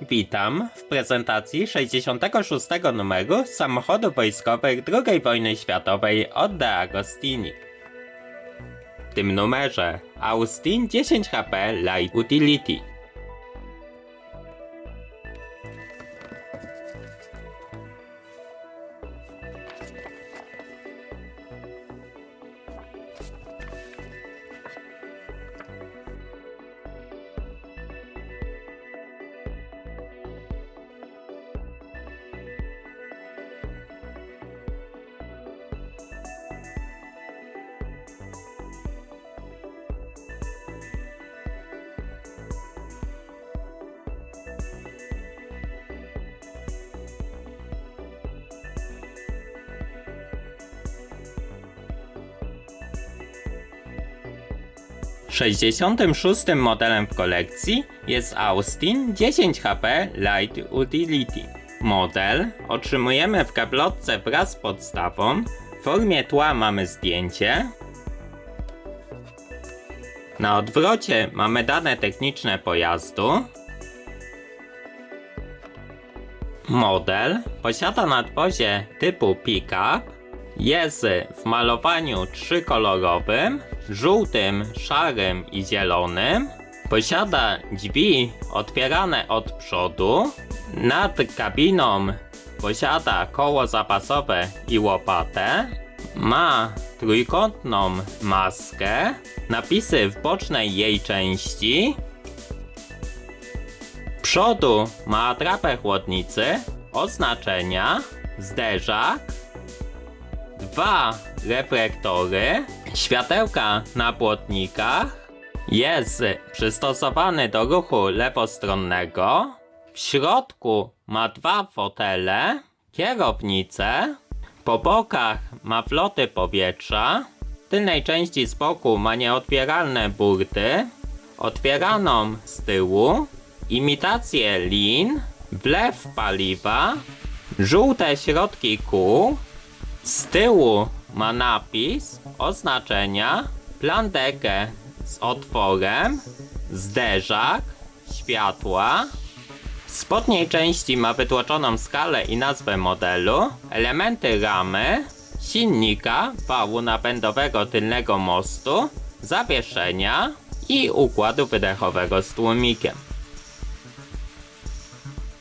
Witam w prezentacji 66 numeru samochodów wojskowych II wojny światowej od De Agostini. W tym numerze Austin 10 HP Light Utility. Sześćdziesiątym szóstym modelem w kolekcji jest Austin 10 HP Light Utility. Model otrzymujemy w kablotce wraz z podstawą. W formie tła mamy zdjęcie. Na odwrocie mamy dane techniczne pojazdu. Model posiada nadwozie typu pick-up. Jest w malowaniu trzykolorowym, żółtym, szarym i zielonym. Posiada drzwi otwierane od przodu. Nad kabiną posiada koło zapasowe i łopatę. Ma trójkątną maskę. Napisy w bocznej jej części. Przodu ma atrapę chłodnicy, oznaczenia, zderzak, dwa reflektory, światełka na płotnikach, jest przystosowany do ruchu lewostronnego, w środku ma dwa fotele, kierownicę, po bokach ma floty powietrza, w tylnej części z boku ma nieotwieralne burty, otwieraną z tyłu, imitację lin, wlew paliwa, żółte środki kół, z tyłu ma napis, oznaczenia, plandekę z otworem, zderzak, światła. W spodniej części ma wytłoczoną skalę i nazwę modelu, elementy ramy, silnika, wału napędowego tylnego mostu, zawieszenia i układu wydechowego z tłumikiem.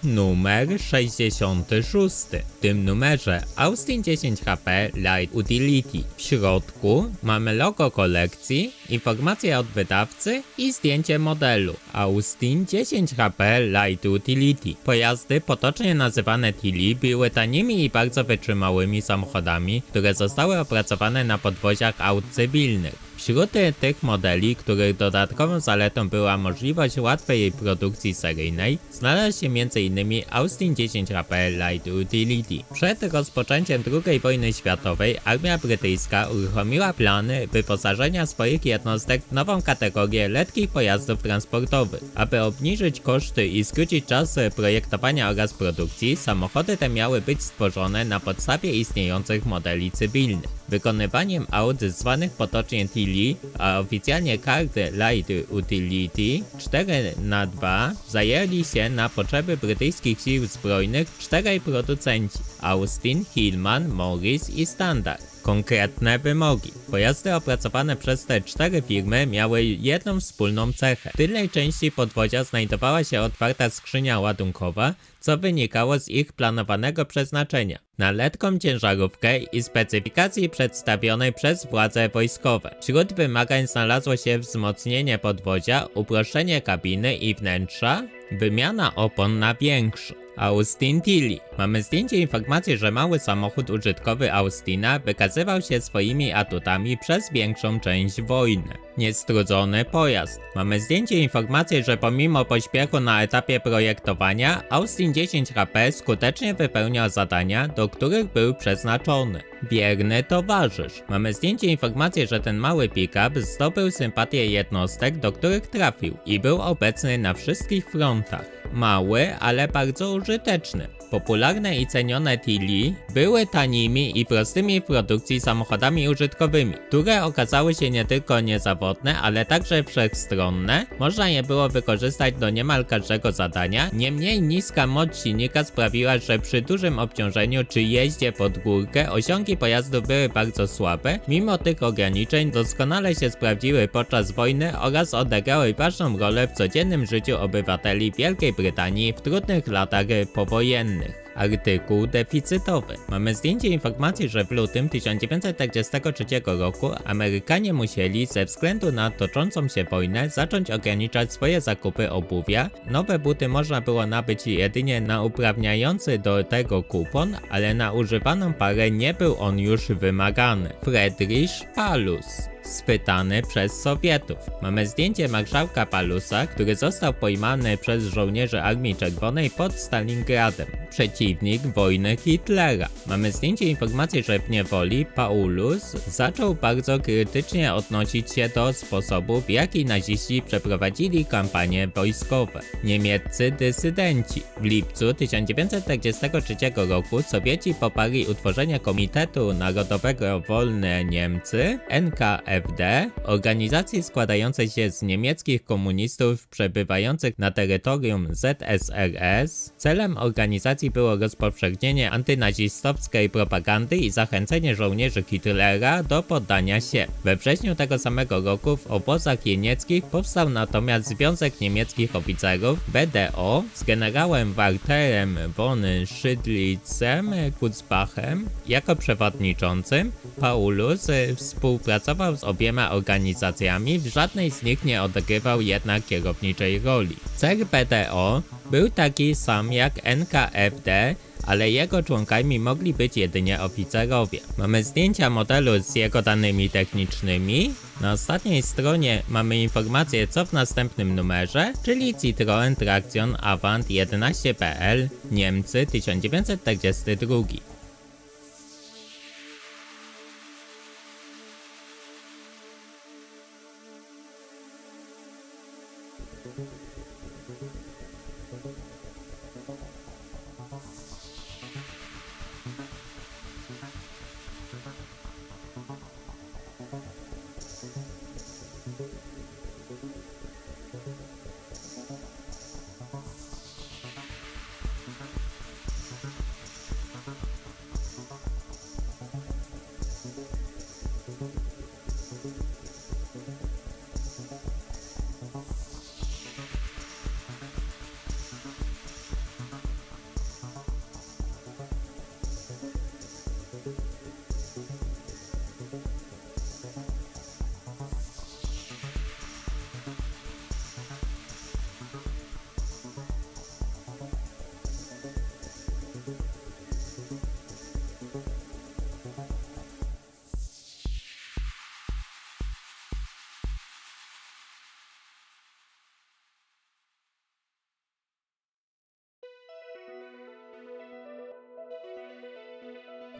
Numer 66. W tym numerze Austin 10 HP Light Utility. W środku mamy logo kolekcji, informacje od wydawcy i zdjęcie modelu. Austin 10 HP Light Utility. Pojazdy potocznie nazywane Tilly były tanimi i bardzo wytrzymałymi samochodami, które zostały opracowane na podwoziach aut cywilnych. Wśród tych modeli, których dodatkową zaletą była możliwość łatwej jej produkcji seryjnej, znalazł się m.in. Austin 10 HP Light Utility. Przed rozpoczęciem II wojny światowej armia brytyjska uruchomiła plany wyposażenia swoich jednostek w nową kategorię lekkich pojazdów transportowych. Aby obniżyć koszty i skrócić czas projektowania oraz produkcji, samochody te miały być stworzone na podstawie istniejących modeli cywilnych. Wykonywaniem aut zwanych potocznie Tilly, a oficjalnie karty Light Utility 4 na 2 zajęli się na potrzeby brytyjskich sił zbrojnych czterej producenci Austin, Hillman, Morris i Standard. Konkretne wymogi. Pojazdy opracowane przez te cztery firmy miały jedną wspólną cechę. W tylnej części podwozia znajdowała się otwarta skrzynia ładunkowa, co wynikało z ich planowanego przeznaczenia na ciężarówkę i specyfikacji przedstawionej przez władze wojskowe. Wśród wymagań znalazło się wzmocnienie podwozia, uproszczenie kabiny i wnętrza, wymiana opon na większe. Austin Tilly. Mamy zdjęcie informacji, że mały samochód użytkowy Austina wykazywał się swoimi atutami przez większą część wojny. Niestrudzony pojazd. Mamy zdjęcie informacji, że pomimo pośpiechu na etapie projektowania, Austin 10 HP skutecznie wypełniał zadania, do których był przeznaczony. Bierny towarzysz. Mamy zdjęcie informacji, że ten mały pick-up zdobył sympatię jednostek, do których trafił i był obecny na wszystkich frontach. Mały, ale bardzo użyteczny. Popularne i cenione Tilly były tanimi i prostymi w produkcji samochodami użytkowymi, które okazały się nie tylko niezawodne, ale także wszechstronne. Można je było wykorzystać do niemal każdego zadania. Niemniej niska moc silnika sprawiła, że przy dużym obciążeniu czy jeździe pod górkę osiągi pojazdu były bardzo słabe. Mimo tych ograniczeń doskonale się sprawdziły podczas wojny oraz odegrały ważną rolę w codziennym życiu obywateli Wielkiej Brytanii w trudnych latach powojennych. Artykuł deficytowy. Mamy zdjęcie informacji, że w lutym 1943 roku Amerykanie musieli ze względu na toczącą się wojnę zacząć ograniczać swoje zakupy obuwia. Nowe buty można było nabyć jedynie na uprawniający do tego kupon, ale na używaną parę nie był on już wymagany. Friedrich Palus spytany przez Sowietów. Mamy zdjęcie marszałka Palusa, który został pojmany przez żołnierzy Armii Czerwonej pod Stalingradem. Przeciwnik wojny Hitlera. Mamy zdjęcie informacji, że w niewoli Paulus zaczął bardzo krytycznie odnosić się do sposobu, w jaki naziści przeprowadzili kampanie wojskowe. Niemieccy dysydenci. W lipcu 1943 roku Sowieci poparli utworzenie Komitetu Narodowego Wolne Niemcy, NKFD, organizacji składającej się z niemieckich komunistów przebywających na terytorium ZSRS. Celem organizacji było rozpowszechnienie antynazistowskiej propagandy i zachęcenie żołnierzy Hitlera do poddania się. We wrześniu tego samego roku w obozach jenieckich powstał natomiast Związek Niemieckich Oficerów BDO z generałem Walterem von Schydlitzem Kutzbachem jako przewodniczącym. Paulus y, współpracował z obiema organizacjami, w żadnej z nich nie odgrywał jednak kierowniczej roli. BDO był taki sam jak NKFD, ale jego członkami mogli być jedynie oficerowie. Mamy zdjęcia modelu z jego danymi technicznymi. Na ostatniej stronie mamy informację co w następnym numerze, czyli Citroen Traction Avant 11PL Niemcy 1942.